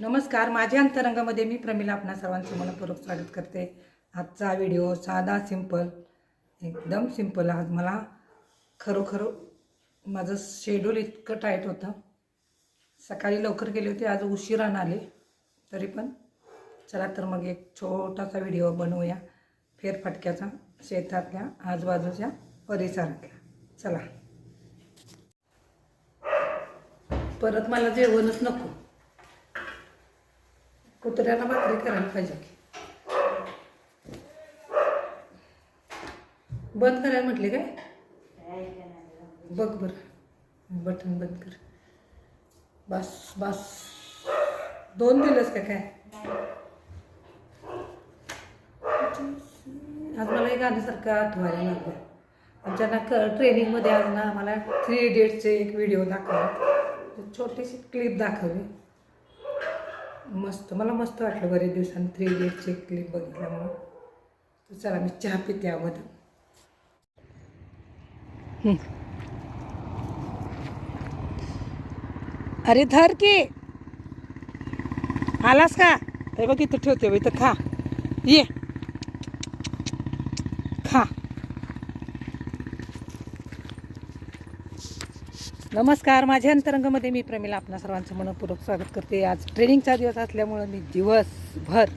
नमस्कार. माझ्या अंतरंगामध्ये मी प्रमिला आपणा सर्वांचं मनपूर्वक स्वागत करते. आजचा व्हिडिओ साधा सिंपल एकदम सिंपल आज मला खरोखर माझं शेड्यूल इतकं टाईट होतं. सकाळी लवकर गेले होते आज उशिरानं आले. तरी पण चला तर मग एक छोटासा व्हिडिओ बनवूया. फेरफटक्याचा शेतातल्या आजूबाजूच्या परिसरातल्या. चला. परत मला जेवणच नको. कुत्र्याला भाकरी करायला पाहिजे की. बंद करायला म्हटले काय? बघ बरं. बटन बंद कर. बस बस. दोन दिलंस का काय? आज मला एक गाण्यासारखं आठवायला लागलं. आमच्या ना क ट्रेनिंगमध्ये आज ना आम्हाला थ्री इडियट्सचे एक व्हिडिओ दाखवला. छोटीशी क्लिप दाखवली. मस्त मला मस्त वाटलं बरेच दिवसांनी थ्री इडियटचे क्लिप बघितल्यामुळं. तर चला मी चहा पिते अगोदर. अरे धर की. आलास का? हे बघ इथं ठेवते इथं खा. ये खा नमस्कार माझ्या अंतरंगामध्ये मी प्रमिला आपणा सर्वांचं मनपूर्वक स्वागत करते. आज ट्रेनिंगचा दिवस असल्यामुळं मी दिवसभर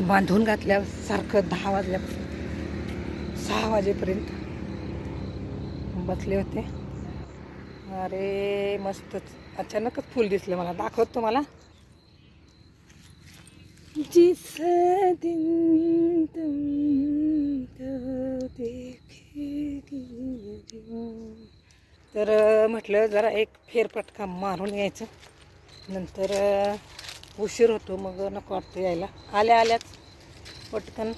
बांधून घातल्यासारखं दहा वाजल्यापासून सहा वाजेपर्यंत बसले होते. अरे मस्तच. अचानकच फुल दिसलं मला. दाखवत तुम्हाला? जिस दिन तुम तो देखेगी तर म्हटलं जरा एक फेरपटका मारून यायचं नंतर उशीर होतो मग नको वाटतं यायला. आल्या आल्याच पटकन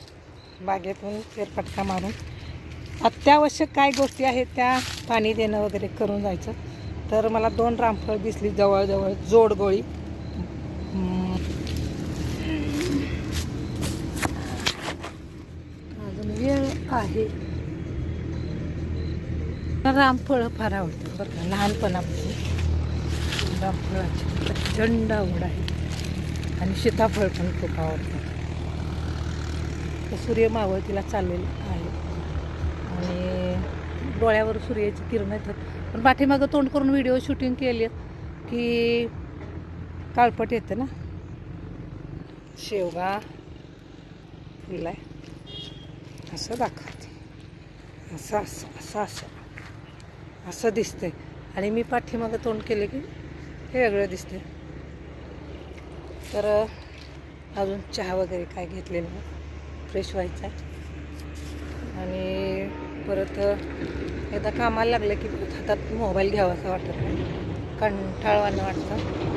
बागेतून फेरफटका मारून. अत्यावश्यक काय गोष्टी आहेत त्या पाणी देणं वगैरे करून जायचं. तर मला दोन रामफळ दिसली जवळजवळ जोडगोळी. अजून वेळ आहे. रामफळं फार आवडतात बरं का लहानपणापासून. रामफळाची प्रचंड आवड आहे. आणि सीताफळ पण खूप आवडतात. तर सूर्य मावळतीला चाललेलं आहे. आणि डोळ्यावर सूर्याची किरण येतात. पण पाठीमागं तोंड करून व्हिडिओ शूटिंग केली की काळपट येतं ना. शेवगा फुलाय असं दाखवते. असं असं असं असं. असं दिसते आणि मी पाठीमागं तोंड केलं की हे वेगळं दिसते तर अजून चहा वगैरे काय घेतलेलं फ्रेश व्हायचा आणि परत एकदा कामाला लागलं की हातात मोबाईल घ्यावा असं वाटत नाही. कंटाळवानं वाटतं.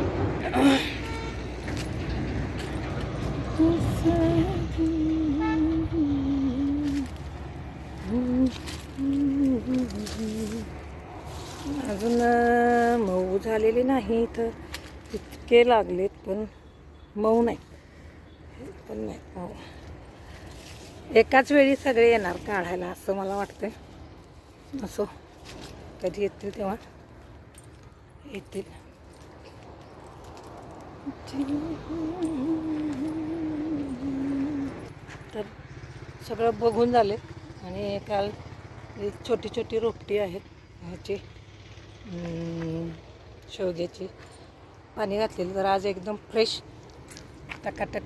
अजून मऊ झालेले नाही तर इतके लागलेत पण मऊ नाही. पण नाही मऊ एकाच वेळी सगळे येणार काढायला असं मला वाटतंय. असो कधी येतील तेव्हा. येतील. तर सगळं बघून झाले आणि काल छोटी छोटी रोपटी आहेत ह्याची. शेवग्याची पाणी घातलेली तर आज एकदम फ्रेश टकाटक.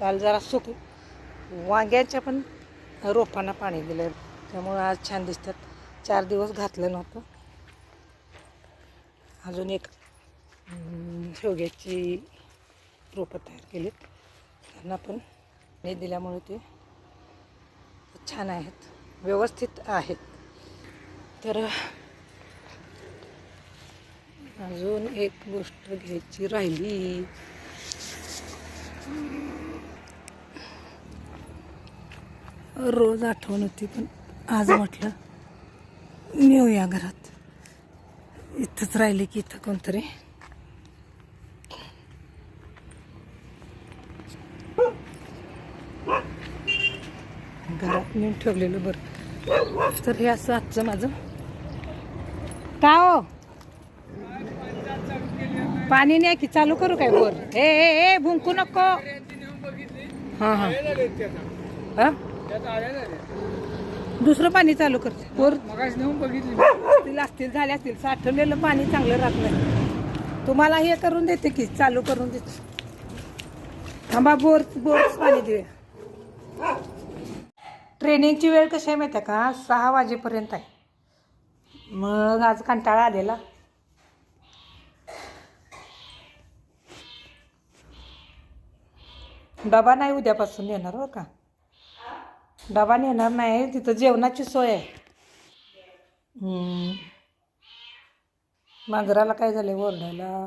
काल जरा सुक. वांग्याच्या पण रोपांना पाणी दिलं त्यामुळं आज छान दिसतात. चार दिवस घातलं नव्हतं. अजून एक शेवग्याची रोपं तयार केलीत. त्यांना पण पाणी दिल्यामुळे ते छान आहेत. व्यवस्थित आहेत. तर अजून एक गोष्ट घ्यायची राहिली. रोज आठवण होती पण आज म्हटलं नेऊया घरात. इथंच राहिले की इथं कोणतरी. घरात नेऊन ठेवलेलं बरं. तर हे असं आजचं माझं. का हो? पाणी नाही की चालू करू काय बोर ए ए ए भुंकू नको. हां हां. हा? दुसरं पाणी चालू कर. बोर बघितली असतील झाले असतील साठवलेलं पाणी चांगलं राहत नाही. तुम्हाला हे करून देते की चालू करून देते. थांबा बोर बोर पाणी देऊया. ट्रेनिंगची वेळ कशी आहे माहिती आहे का? सहा वाजेपर्यंत आहे. मग आज कंटाळा आलेला. डबा नाही उद्यापासून येणार हो का? डबा नेणार नाही तिथं जेवणाची सोय आहे. मांजराला काय झाले ओरडायला?